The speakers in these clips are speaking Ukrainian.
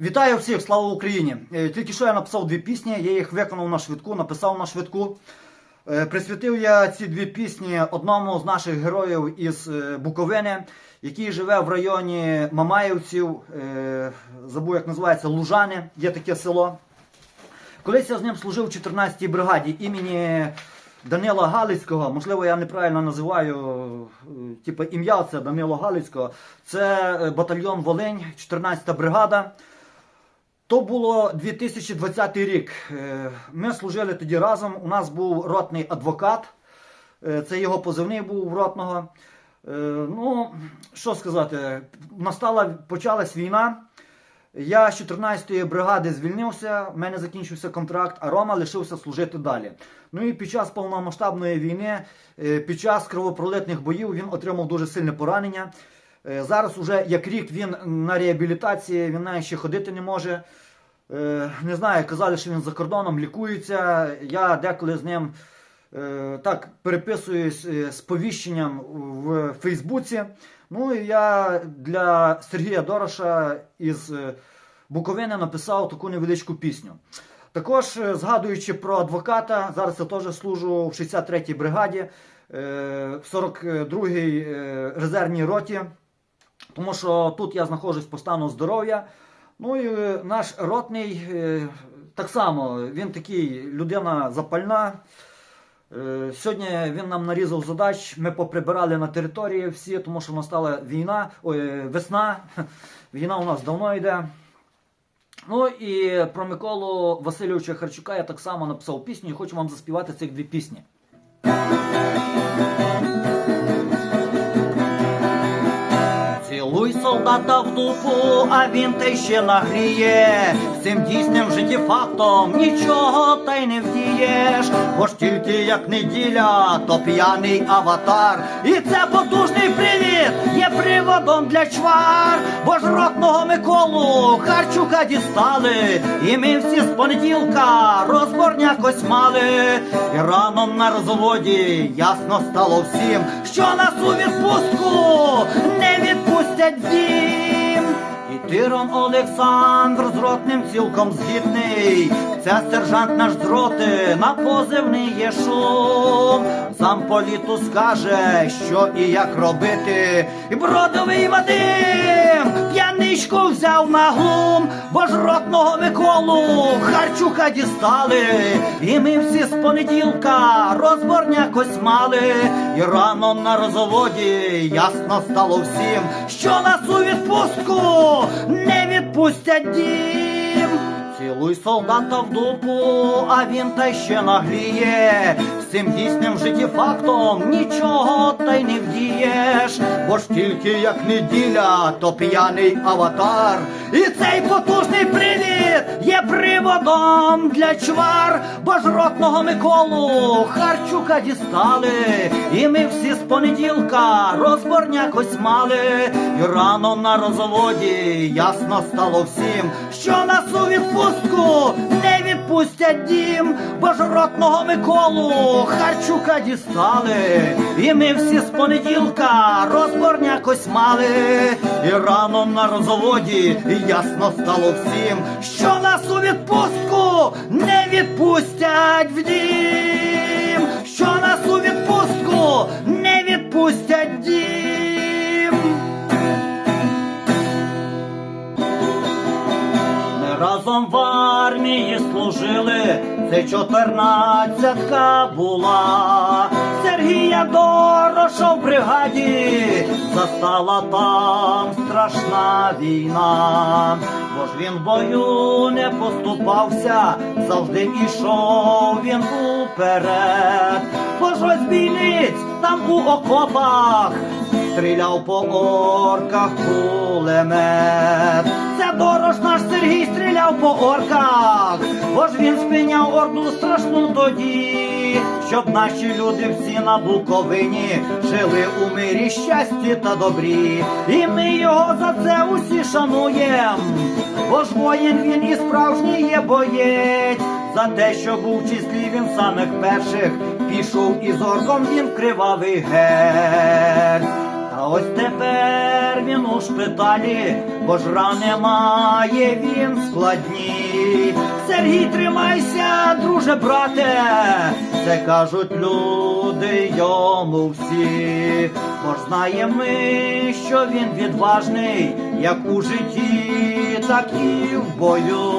Вітаю всіх, слава Україні! Е, Тільки що я написав дві пісні, я їх виконав на швидку, написав на швидку. Е, Присвятив я ці дві пісні одному з наших героїв із е, Буковини, який живе в районі Мамаївців, забув, як називається Лужани, є таке село. Колись я з ним служив в 14-й бригаді імені Данила Галицького. Можливо, я неправильно називаю типу, ім'я це Данило Галицького. Це батальйон Волинь, 14-та бригада. То було 2020 рік. Е, Ми служили тоді разом. У нас був ротний адвокат. Е, Це його позивний був ротного. Е, Ну, що сказати, настала, почалась війна. Я з 14-ї бригади звільнився, в мене закінчився контракт, а Рома лишився служити далі. Ну і під час повномасштабної війни, під час кровопролитних боїв він отримав дуже сильне поранення. Е, Зараз уже як рік він на реабілітації, він навіть ще ходити не може. Е, Не знаю, казали, що він за кордоном лікується. Я деколи з ним е, так переписуюсь з повіщенням в Фейсбуці. Ну і я для Сергія Дороша із Буковини написав таку невеличку пісню. Також згадуючи про адвоката, зараз я теж служу в 63-й бригаді, в 42-й е, резервній роті, тому що тут я знаходжусь по стану здоров'я. Ну і е, наш ротний е, так само, він такий людина запальна. Е, Сьогодні він нам нарізав задач. Ми поприбирали на території всі, тому що настала війна, ой, весна. Війна у нас давно йде. Ну і про Миколу Васильовича Харчука я так само написав пісню і хочу вам заспівати цих дві пісні. Цілуй солдата в дупу, а він те ще нагріє. Цим дійсним в житті фактом нічого та й не вдієш. Бо ж тільки як неділя, то п'яний аватар. І це потужний привід є приводом для чвар. Бо ж ротного Миколу Харчука дістали. І ми всі з понеділка розборняк ось мали. І рано на розводі ясно стало всім, що нас у відпустку не відпустять дім. І Тирон Олександр з ротним цілком згідний. Це сержант наш з роти на позивний є шум. Сам політу скаже, що і як робити. І бродовий Вадим п'яничку взяв на глум, бо ж ротного Миколу Харчука дістали. І ми всі з понеділка розборняк ось мали. І рано на розводі ясно стало всім, що нас у відпустку не відпустять дім. Цілуй солдата в дупу, а він та ще нагліє. Цим дійсним в житті фактом нічого та й не вдієш. Бо ж тільки як неділя, то п'яний аватар. І цей потужний привід є приводом для чвар. Бо ж ротного Миколу Харчука дістали. І ми всі з понеділка розборняк ось мали. І рано на розводі ясно стало всім, що нас у відпустку не відпустять дім, божородного Миколу Харчука дістали. І ми всі з понеділка розборняк ось мали. І рано на розводі ясно стало всім, що нас у відпустку не відпустять в дім, разом в армії служили, це чотирнадцятка була. Сергія Дороша в бригаді застала там страшна війна. Бо ж він в бою не поступався, завжди ішов він уперед. Бо ж ось бійниць там у окопах стріляв по орках кулемет. Це стріляв по орках, бо ж він спиняв орду страшну тоді, щоб наші люди всі на Буковині жили у мирі, щасті та добрі. І ми його за це усі шануєм, бо ж воїн він і справжній є боєць. За те, що був в числі він самих перших, пішов із орком він кривавий герць. Ось тепер він у шпиталі, бо ж рани має він складні. Сергій, тримайся, друже, брате, це кажуть люди йому всі. Бо ж знаємо ми, що він відважний, як у житті, так і в бою.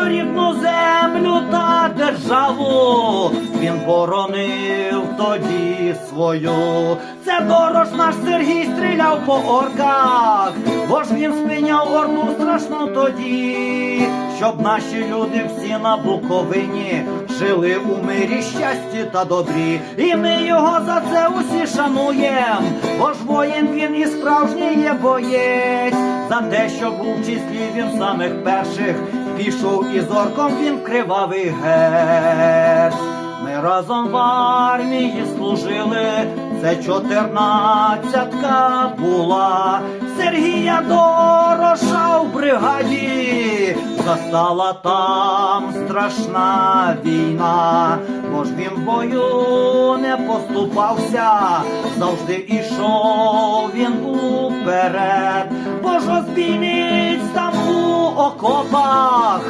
Що рідну землю та державу він боронив тоді свою. Це дорож наш Сергій стріляв по орках, бо ж він спиняв орду страшно тоді, щоб наші люди всі на Буковині жили у мирі, щасті та добрі. І ми його за це усі шануєм, бо ж воїн він і справжній є боєць, за те, що був в числі він самих перших, пішов із орком він кривавий герб. Ми разом в армії служили, це чотирнадцятка була. Сергія Дороша в бригаді, застала там страшна війна, бо ж він в бою не поступався, завжди ішов він уперед, бо ж окопах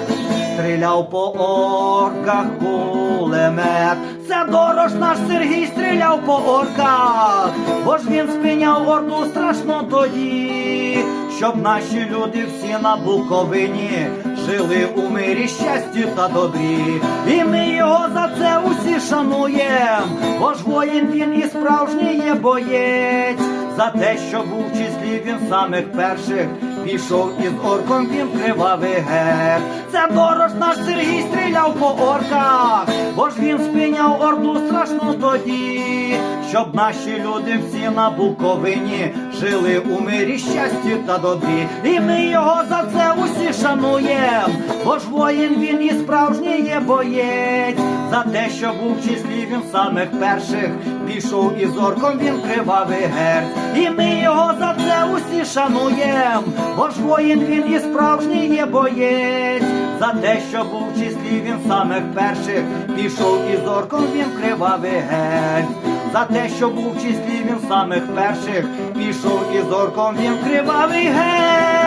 стріляв по орках кулемет. Це дорож наш Сергій стріляв по орках, бо ж він спиняв орду страшно тоді, щоб наші люди всі на Буковині жили у мирі, щасті та добрі. І ми його за це усі шануєм, бо ж воїн він і справжній є боєць, за те, що був в числі він самих перших. Пішов із орком він кривавий герб. Це дорож наш Сергій стріляв по орках, бо ж він спиняв орду страшно тоді, щоб наші люди всі на Буковині жили у мирі, щасті та добрі. І ми його за це усі шануєм, бо ж воїн він і справжній є боєць, за те, що був в числі він самих перших, пішов із орком він кривавий герб. І ми його за це усі шануєм, бо ж воїн він і справжній є боєць, за те, що був в числі він самих перших, пішов із орком він кривавий герб. За те, що був в числі він самих перших, пішов із орком він кривавий герб.